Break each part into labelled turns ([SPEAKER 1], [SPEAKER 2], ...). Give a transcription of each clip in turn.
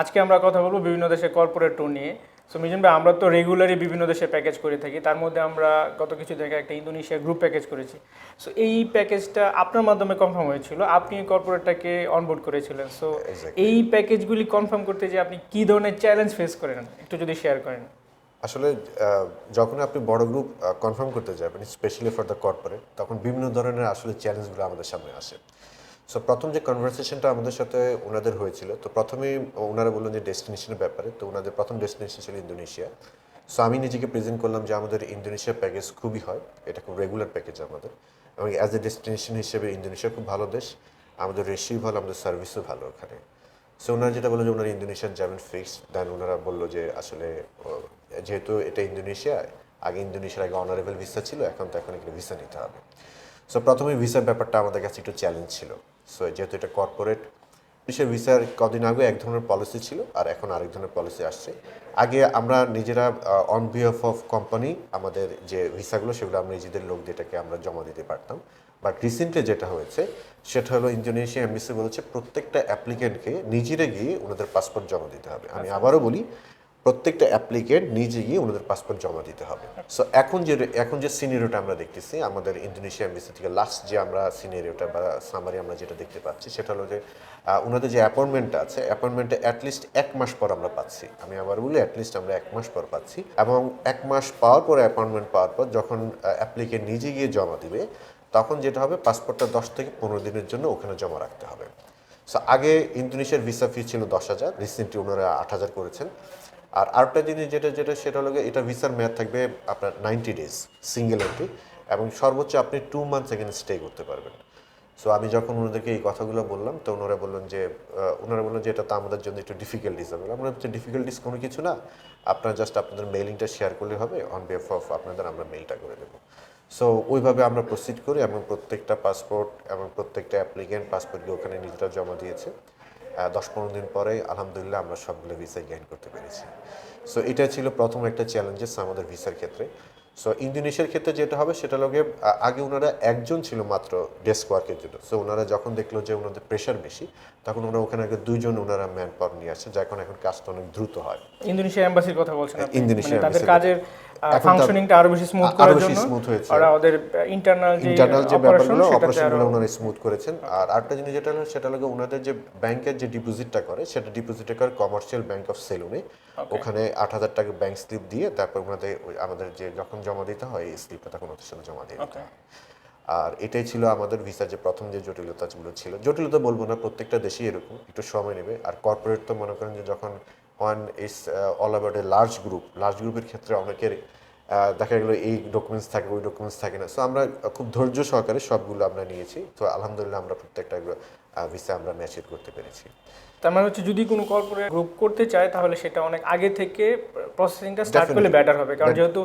[SPEAKER 1] আজকে আমরা কথা বলব বিভিন্ন দেশের কর্পোরেট ট্যুর নিয়ে। সো মিজন ভাই আমরা তো রেগুলারই বিভিন্ন দেশে প্যাকেজ করে থাকি। তার মধ্যে আমরা গত কিছু জায়গায় একটা ইন্দোনেশিয়া গ্রুপ প্যাকেজ করেছি। সো এই প্যাকেজটা আপনার মাধ্যমে কনফার্ম হয়েছিল। আপনি কর্পোরেটটাকে অনবোর্ড করেছিলেন। সো এই প্যাকেজগুলি কনফার্ম করতে যে আপনি কী ধরনের চ্যালেঞ্জ ফেস করেন? একটু যদি শেয়ার করেন।
[SPEAKER 2] আসলে যখন আপনি বড় গ্রুপ কনফার্ম করতে যাবেন স্পেশালি ফর দ্য কর্পোরেট তখন বিভিন্ন ধরনের আসলে চ্যালেঞ্জগুলো আমাদের সামনে আসে। সো প্রথম যে কনভারসেশনটা আমাদের সাথে ওনাদের হয়েছিল, তো প্রথমেই ওনারা বললেন যে ডেস্টিনেশনের ব্যাপারে, তো ওনাদের প্রথম ডেস্টিনেশন ছিল ইন্দোনেশিয়া। সো আমি নিজেকে প্রেজেন্ট করলাম যে আমাদের ইন্দোনেশিয়া প্যাকেজ খুবই হয়, এটা খুব রেগুলার প্যাকেজ আমাদের। এবং অ্যাজ এ ডেস্টিনেশন হিসেবে ইন্দোনেশিয়া খুব ভালো দেশ, আমাদের রেশিও ভালো, আমাদের সার্ভিসও ভালো ওখানে। সো ওনারা যেটা বলল যে ওনারা ইন্দোনেশিয়ান যাবেন ফিক্সড দেন ওনারা বলল যে আসলে যেহেতু এটা ইন্দোনেশিয়া, আগে ইন্দোনেশিয়ার আগে অনারেবল ভিসা ছিল, এখন তো এখন একটা ভিসা নিতে হবে। সো প্রথমে ভিসার ব্যাপারটা আমাদের কাছে একটু চ্যালেঞ্জ ছিল। সো যেহেতু এটা কর্পোরেট সে ভিসার কদিন আগে এক ধরনের পলিসি ছিল আর এখন আরেক ধরনের পলিসি আসছে। আগে আমরা নিজেরা অন বিহাফ অফ কোম্পানি আমাদের যে ভিসাগুলো সেগুলো আমরা নিজেদের লোক যেটাকে আমরা জমা দিতে পারতাম। বাট রিসেন্টলি যেটা হয়েছে সেটা হলো ইন্দোনেশিয়া এমবিসি বলেছে প্রত্যেকটা অ্যাপ্লিকেন্টকে নিজেরা গিয়ে ওনাদের পাসপোর্ট জমা দিতে হবে। আমি আবারও বলি প্রত্যেকটা অ্যাপ্লিকেন্ট নিজে গিয়ে ওনাদের পাসপোর্ট জমা দিতে হবে। সো এখন যে এখন যে সিনিয়রটা আমরা দেখতেছি, আমাদের ইন্দোনেশিয়া এমবিসি থেকে লাস্ট যে আমরা সিনিয়রটা বা সামারি আমরা যেটা দেখতে পাচ্ছি, সেটা হলো যে ওনাদের যে অ্যাপয়েন্টমেন্টটা আছে অ্যাপয়েন্টমেন্টে অ্যাটলিস্ট এক মাস পর আমরা পাচ্ছি। আমি আবার বলি অ্যাটলিস্ট আমরা এক মাস পর পাচ্ছি। এবং এক মাস পাওয়ার পর অ্যাপয়েন্টমেন্ট পাওয়ার পর যখন অ্যাপ্লিকেন্ট নিজে গিয়ে জমা দিবে, তখন যেটা হবে পাসপোর্টটা দশ থেকে পনেরো দিনের জন্য ওখানে জমা রাখতে হবে। সো আগে ইন্দোনেশিয়ার ভিসা ফি ছিল দশ হাজার রিসেন্টলি ওনারা আট হাজার করেছেন। আর আরেকটা জিনিস যেটা যেটা, সেটা হলো এটা ভিসার মেয়াদ থাকবে আপনার নাইনটি ডেজ সিঙ্গেল এন্ট্রি এবং সর্বোচ্চ আপনি টু মান্থস এখানে স্টে করতে পারবেন। সো আমি যখন ওনাদেরকে এই কথাগুলো বললাম, তো ওনারা বললেন যে ওনারা বললেন যে এটা তো আমাদের জন্য একটু ডিফিকাল্টিস হবে আমরা হচ্ছে ডিফিকাল্টিস কোনো কিছু না। আপনারা জাস্ট আপনাদের মেইলিংটা শেয়ার করলে হবে অন বিহাফ অফ আপনাদের আমরা মেইলটা করে দেবো। সো ওইভাবে আমরা প্রসিড করি, এবং প্রত্যেকটা পাসপোর্ট এবং প্রত্যেকটা অ্যাপ্লিকেন্ট পাসপোর্টকে ওখানে নিজেরা জমা দিয়েছে। দশ পনেরো দিন পরে আলহামদুলিল্লাহ আমরা সবগুলো ভিসায় গেইন করতে পেরেছি। সো এটা ছিল প্রথম একটা চ্যালেঞ্জেস আমাদের ভিসার ক্ষেত্রে। সো ইন্দোনেশিয়ার ক্ষেত্রে যেটা হবে সেটা লগে আগে ওনারা একজন ছিল মাত্র ডেস্ক ওয়ার্কের জন্য। সো ওনারা যখন দেখল যে ওনাদের প্রেশার বেশি তখন ওনারা ওখানে আগে দুইজন ওনারা ম্যান পাওয়ার নিয়ে আসছে যার কারণে এখন কাজটা অনেক দ্রুত হয়।
[SPEAKER 1] ইন্দোনেশিয়া এম্বাসির কথা বলছেন
[SPEAKER 2] ইন্দোনেশিয়া
[SPEAKER 1] মানে তাদের কাজের
[SPEAKER 2] এখন
[SPEAKER 1] ফাংশনিংটা আরও বেশি স্মুথ করার জন্য
[SPEAKER 2] smooth হয়েছে।
[SPEAKER 1] ওরা ওদের ইন্টারনাল যে
[SPEAKER 2] ইন্টারনাল যে ব্যাপারগুলো অপারেশনগুলো ওনারা স্মুথ করেছেন। আর আরেকটা জিনিস যেটা হলো সেটা হলো ওনাদের যে ব্যাংকের যে ডিপোজিটটা করে সেটা ডিপোজিটটা করে কমার্শিয়াল ব্যাংক অফ সেলুনে ওখানে আট হাজার টাকা ব্যাংক স্লিপ দিয়ে তারপর ওনাদের আমাদের যে যখন জমা দিতে হয় এই স্লিপটা তখন ওদের সাথে জমা দিয়ে দিতে হয়। আর এটাই ছিল আমাদের ভিসার যে প্রথম যে জটিলতাগুলো ছিল। জটিলতা বলব না প্রত্যেকটা দেশেই এরকম একটু সময় নেবে। আর কর্পোরেট তো মনে করেন যে যখন one is all about a large group large গ্রুপের ক্ষেত্রে অনেকের দেখা গেলো এই ডকুমেন্টস থাকে, ওই ডকুমেন্টস থাকে না। সো আমরা খুব ধৈর্য সহকারে সবগুলো আমরা নিয়েছি। তো, আলহামদুলিল্লাহ, আমরা প্রত্যেকটা ভিসা আমরা ম্যাচিউর করতে পেরেছি।
[SPEAKER 1] তার মানে হচ্ছে যদি কোনো কর্পোরেট গ্রুপ করতে চায় তাহলে সেটা অনেক আগে থেকে প্রসেসিংটা স্টার্ট করলে. বেটার হবে। কারণ যেহেতু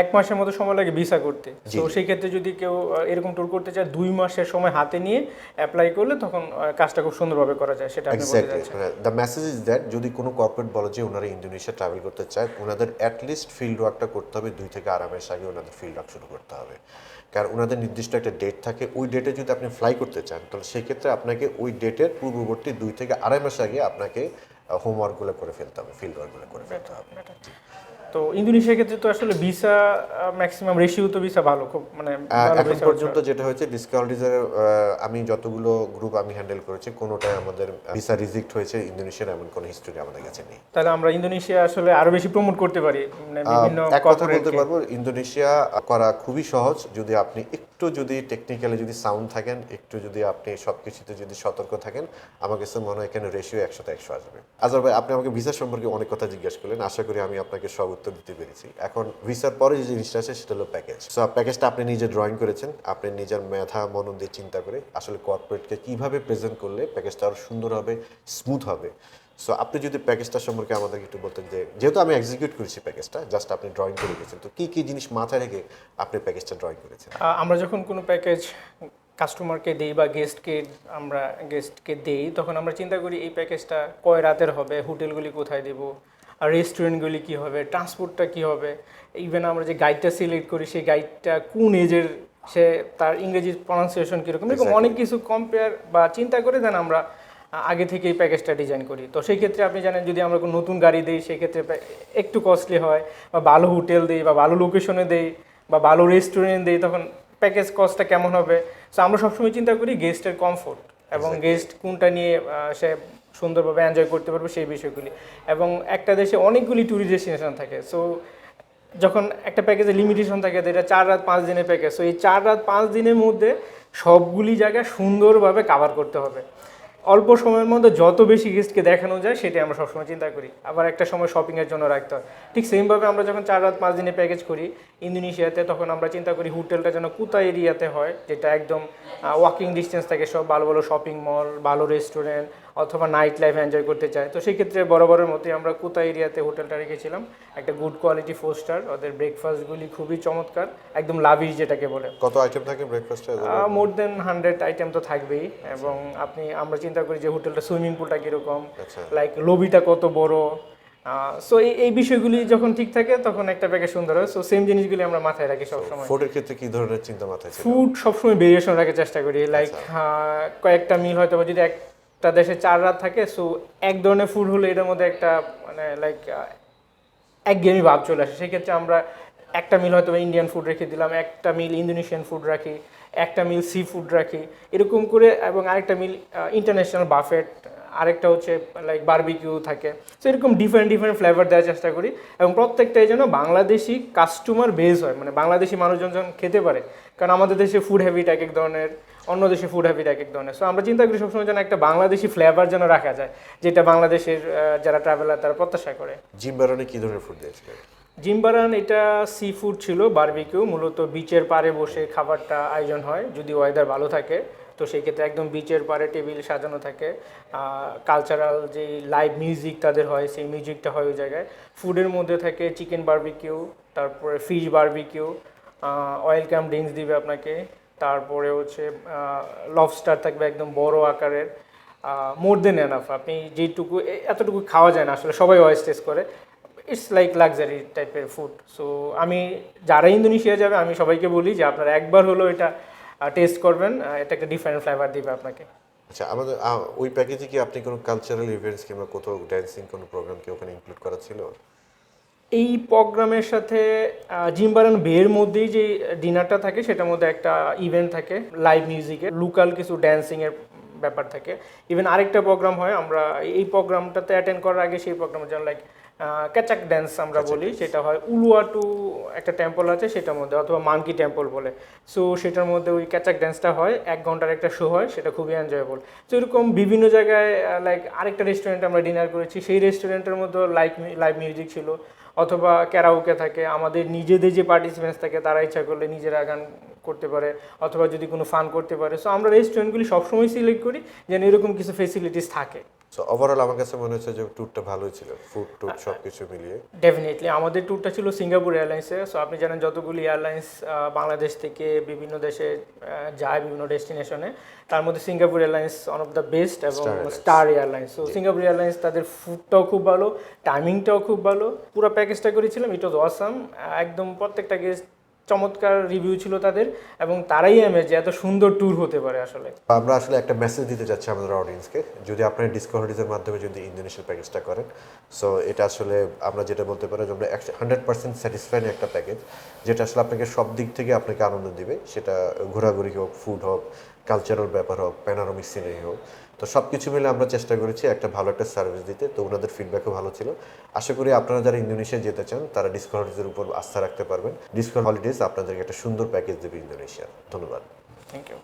[SPEAKER 1] এক মাসের মতো সময় লাগে ভিসা করতে। তো সেই ক্ষেত্রে যদি কেউ এরকম ট্যুর করতে চায় দুই মাসের সময় হাতে নিয়ে অ্যাপ্লাই করলে তখন কাজটা খুব সুন্দরভাবে করা যায় সেটা
[SPEAKER 2] exactly the message is that যদি কোনো কর্পোরেট বলে যে ওনারা ইন্দোনেশিয়া ট্রাভেল করতে চায় ওনাদের অ্যাটলিস্ট ফিল্ড ওয়ার্কটা করতে হবে দুই থেকে আড়াই মাস আগে ওনাদের ফিল্ড ওয়ার্ক শুরু করতে হবে। কারণ ওনাদের নির্দিষ্ট একটা ডেট থাকে ওই ডেটে যদি আপনি ফ্লাই করতে চান তাহলে সেক্ষেত্রে আপনাকে ওই ডেটের পূর্ববর্তী দুই থেকে আড়াই মাস আগে আপনাকে হোমওয়ার্কগুলো করে ফেলতে হবে ফিল্ড ওয়ার্কগুলো করে ফেলতে হবে
[SPEAKER 1] তো ইন্দোনেশিয়ার ক্ষেত্রে তো আসলে ভিসা ম্যাক্সিমাম রেশিও তো ভিসা ভালো খুব মানে
[SPEAKER 2] এখন পর্যন্ত যেটা হয়েছে ডিসকাউন্টিজের আমি যতগুলো গ্রুপ আমি হ্যান্ডেল করেছি কোনোটাই আমাদের ভিসা রিজেক্ট হয়েছে ইন্দোনেশিয়ার এমন কোনো হিস্টোরি আমাদের কাছে নেই।
[SPEAKER 1] তাহলে আমরা ইন্দোনেশিয়া আসলে আরও বেশি প্রমোট করতে পারি মানে বিভিন্ন
[SPEAKER 2] এক কথা বলতে পারব ইন্দোনেশিয়া করা খুবই সহজ যদি আপনি একটু যদি টেকনিক্যালি যদি সাউন্ড থাকেন একটু যদি আপনি সবকিছুতে যদি সতর্ক থাকেন আমার কাছে মনে হয় এখানে রেশিও একশোতে একশো আসবে। আজর ভাই আপনি আমাকে ভিসা সম্পর্কে অনেক কথা জিজ্ঞেস করলেন আশা করি আমি আপনাকে সব উত্তর দিতে পেরেছি। এখন ভিসার পরে যে জিনিসটা আছে সেটা হলো প্যাকেজ সো প্যাকেজটা আপনি নিজে ড্রয়িং করেছেন, আপনি নিজের মেধা, মনন দিয়ে চিন্তা করে আসলে কর্পোরেটকে কীভাবে প্রেজেন্ট করলে প্যাকেজটা আরও সুন্দর হবে স্মুথ হবে? সো আপনি যদি প্যাকেজটা সম্পর্কে আমাদেরকে একটু বলতেন যে, যেহেতু আমি এক্সিকিউট করেছি প্যাকেজটা জাস্ট আপনি ড্রয়িং করে গেছেন, তো কী কী জিনিস মাথায় রেখে আপনি প্যাকেজটা ড্রয়িং করেছেন?
[SPEAKER 1] আমরা যখন কোনো প্যাকেজ কাস্টমারকে দিই বা গেস্টকে আমরা গেস্টকে দেই, তখন আমরা চিন্তা করি এই প্যাকেজটা কয় রাতের হবে হোটেলগুলি কোথায় দেব? আর রেস্টুরেন্টগুলি কী হবে ট্রান্সপোর্টটা কী হবে? ইভেন আমরা যে গাইডটা সিলেক্ট করি সেই গাইডটা কোন এজের সে তার ইংরেজি প্রনাউন্সিয়েশন কীরকম? এরকম অনেক কিছু কম্পেয়ার বা চিন্তা করে দেন আমরা আগে থেকেই প্যাকেজটা ডিজাইন করি। তো সেই ক্ষেত্রে আপনি জানেন যদি আমরা কোনো নতুন গাড়ি দিই সেক্ষেত্রে একটু কস্টলি হয় বা ভালো হোটেল দিই বা ভালো লোকেশনে দেই বা ভালো রেস্টুরেন্ট দিই তখন প্যাকেজ কস্টটা কেমন হবে? সো আমরা সবসময় চিন্তা করি গেস্টের কমফোর্ট এবং গেস্ট কোনটা নিয়ে সে সুন্দরভাবে এনজয় করতে পারবে সেই বিষয়গুলি। এবং একটা দেশে অনেকগুলি ট্যুরিস্ট ডেস্টিনেশন থাকে। সো যখন একটা প্যাকেজে লিমিটেশন থাকে এটা চার রাত পাঁচ দিনের প্যাকেজ সো এই চার রাত পাঁচ দিনের মধ্যে সবগুলি জায়গা সুন্দরভাবে কাভার করতে হবে। অল্প সময়ের মধ্যে যত বেশি গেস্টকে দেখানো যায়, সেটাই আমরা সবসময় চিন্তা করি। আবার একটা সময় শপিংয়ের জন্য রাখতে হয়। ঠিক সেমভাবে আমরা যখন চার রাত পাঁচ দিনের প্যাকেজ করি ইন্দোনেশিয়াতে, তখন আমরা চিন্তা করি হোটেলটা যেন কোথা এরিয়াতে হয়, যেটা একদম ওয়াকিং ডিস্টেন্স থাকে সব ভালো ভালো শপিং মল ভালো রেস্টুরেন্ট অথবা নাইট লাইফ এনজয় করতে চায়। তো সেই ক্ষেত্রে বড় বড়ের মতোই আমরা কোথা এরিয়াতে হোটেলটা রেখেছিলাম। একটা গুড কোয়ালিটি ফোর স্টার ওদের ব্রেকফাস্টগুলি খুবই চমৎকার একদম লাভিশ যেটাকে বলে।
[SPEAKER 2] কত আইটেম থাকে ব্রেকফাস্টে
[SPEAKER 1] মোর দেন হান্ড্রেড আইটেম তো থাকবেই। এবং আপনি আমরা চিন্তা করি যে হোটেলটা সুইমিং পুলটা কীরকম
[SPEAKER 2] আচ্ছা।
[SPEAKER 1] লাইক লবিটা কত বড়। সো এই এই বিষয়গুলি যখন ঠিক থাকে তখন একটা প্যাকেজ সুন্দর হয়। সো সেম জিনিসগুলি আমরা মাথায় রাখি সবসময়।
[SPEAKER 2] ফুডের ক্ষেত্রে কি ধরনের চিন্তা মাথায়
[SPEAKER 1] ফুড সবসময় ভেরিয়েশন রাখার চেষ্টা করি। লাইক কয়েকটা মিল হয়তো যদি একটা দেশে চার রাত থাকে সো এক ধরনের ফুড হলে এটার মধ্যে একটা মানে লাইক একঘেয়েমি ভাব চলে আসে। সেক্ষেত্রে আমরা একটা মিল হয়তো ইন্ডিয়ান ফুড রেখে দিলাম, একটা মিল ইন্দোনেশিয়ান ফুড রাখি, একটা মিল সি ফুড রাখি, এরকম করে, এবং আরেকটা মিল ইন্টারন্যাশনাল বাফেট আরেকটা হচ্ছে লাইক বারবিকিউ থাকে। তো এরকম ডিফারেন্ট ডিফারেন্ট ফ্লেভার দেওয়ার চেষ্টা করি। এবং প্রত্যেকটাই যেন বাংলাদেশি কাস্টমার বেস হয়। মানে বাংলাদেশি মানুষজন যখন খেতে পারে, কারণ আমাদের দেশে ফুড হ্যাবিট এক এক ধরনের, অন্য দেশে ফুড হ্যাবিট এক এক ধরনের। সো আমরা চিন্তা করি সবসময় যেন একটা বাংলাদেশি ফ্লেভার যেন রাখা যায়, যেটা বাংলাদেশের যারা ট্রাভেলার তারা প্রত্যাশা করে।
[SPEAKER 2] জিম বেরোনে কি ধরনের ফুড দিয়েছিলেন?
[SPEAKER 1] জিম্বারান, এটা সি ফুড ছিল বারবিকিউ মূলত বিচের পাড়ে বসে খাবারটা আয়োজন হয়, যদি ওয়েদার ভালো থাকে। তো সেই ক্ষেত্রে একদম বিচের পাড়ে টেবিল সাজানো থাকে। কালচারাল যে লাইভ মিউজিক তাদের হয়, সেই মিউজিকটা হয় ওই জায়গায়। ফুডের মধ্যে থাকে চিকেন বারবিকিউ তারপরে fish barbecue oil camp drinks দিবে আপনাকে। তারপরে হচ্ছে লবস্টার থাকবে একদম বড় আকারের। মোর দেন এনাফ আপনি যেটুকু এতটুকু খাওয়া যায় না, আসলে সবাই ওয়েস টেস্ট করে। ইটস লাইক লাক্সারি টাইপের ফুড সো আমি যারা ইন্দোনেশিয়া যাবে আমি সবাইকে বলি যে আপনারা একবার হলো এটা টেস্ট করবেন। এটা একটা ডিফারেন্ট ফ্লেভার দিবে আপনাকে।
[SPEAKER 2] আচ্ছা আমাদের ওই প্যাকেজে কি আপনি কোনো কালচারাল ইভেন্টস কিংবা কোথাও ড্যান্সিং কোনো প্রোগ্রাম কি ওখানে ইনক্লুড করা ছিল?
[SPEAKER 1] এই প্রোগ্রামের সাথে জিম্বারান বের মধ্যেই যে ডিনারটা থাকে সেটার মধ্যে একটা ইভেন্ট থাকে লাইভ মিউজিকের লোকাল কিছু ড্যান্সিংয়ের ব্যাপার থাকে। ইভেন আরেকটা প্রোগ্রাম হয় আমরা এই প্রোগ্রামটাতে অ্যাটেন্ড করার আগে সেই প্রোগ্রামে যেমন লাইক ক্যাচাক ড্যান্স আমরা বলি সেটা হয় উলুয়াটু একটা টেম্পল আছে সেটার মধ্যে অথবা মাঙ্কি টেম্পল বলে। সো সেটার মধ্যে ওই ক্যাচাক ড্যান্সটা হয় এক ঘণ্টার একটা শো হয় সেটা খুবই এনজয়েবল তো এরকম বিভিন্ন জায়গায় লাইক আরেকটা রেস্টুরেন্টে আমরা ডিনার করেছি সেই রেস্টুরেন্টের মধ্যে লাইভ লাইভ মিউজিক ছিল। অথবা ক্যারাওকে থাকে, আমাদের নিজেদের যে পার্টিসিপেন্টস থাকে, তারা ইচ্ছা করলে নিজেরা গান করতে পারে, অথবা যদি কোনো ফান করতে পারে। সো আমরা রেস্টুরেন্টগুলি সবসময় সিলেক্ট করি যেন এরকম কিছু ফেসিলিটিস থাকে।
[SPEAKER 2] সো ওভারঅল আমার কাছে মনে হচ্ছে যে ট্যুরটা ভালোই ছিল ফুড টুড সব কিছু মিলিয়ে।
[SPEAKER 1] ডেফিনেটলি আমাদের ট্যুরটা ছিল সিঙ্গাপুর এয়ারলাইন্সে সো আপনি জানেন যতগুলি এয়ারলাইন্স বাংলাদেশ থেকে বিভিন্ন দেশে যায় বিভিন্ন ডেস্টিনেশনে তার মধ্যে Singapore Airlines one of the best এবং Star Airlines so Singapore Airlines তাদের ফুডটাও খুব ভালো টাইমিংটাও খুব ভালো। পুরো প্যাকেজটা করেছিলাম ইট ওয়াজ অসাম একদম প্রত্যেকটা গেস্ট চমৎকার রিভিউ ছিল তাদের এবং তারাই এমে যে এত সুন্দর ট্যুর হতে পারে আসলে।
[SPEAKER 2] আমরা আসলে একটা মেসেজ দিতে চাচ্ছি আমাদের অডিয়েন্সকে যদি আপনারা ডিসকভারিজের মাধ্যমে যদি ইন্দোনেশিয়ার প্যাকেজটা করেন সো এটা আসলে আমরা যেটা বলতে পারি যে আমরা হান্ড্রেড পার্সেন্ট স্যাটিসফাইড একটা প্যাকেজ যেটা আসলে আপনাকে সব দিক থেকে আপনাকে আনন্দ দিবে, সেটা ঘোরাঘুরি হোক ফুড হোক কালচারাল ব্যাপার হোক প্যানারমিক সিনারি হোক। তো সব কিছু মিলে আমরা চেষ্টা করেছি একটা ভালো একটা সার্ভিস দিতে। তো ওনাদের ফিডব্যাকও ভালো ছিল। আশা করি আপনারা যারা ইন্দোনেশিয়া যেতে চান, তারা ডিসকভারিজের উপর আস্থা রাখতে পারবেন। ডিসকাউন্ট হলিডেজ আপনাদেরকে একটা সুন্দর প্যাকেজ দেবে ইন্দোনেশিয়া ধন্যবাদ।
[SPEAKER 1] Thank you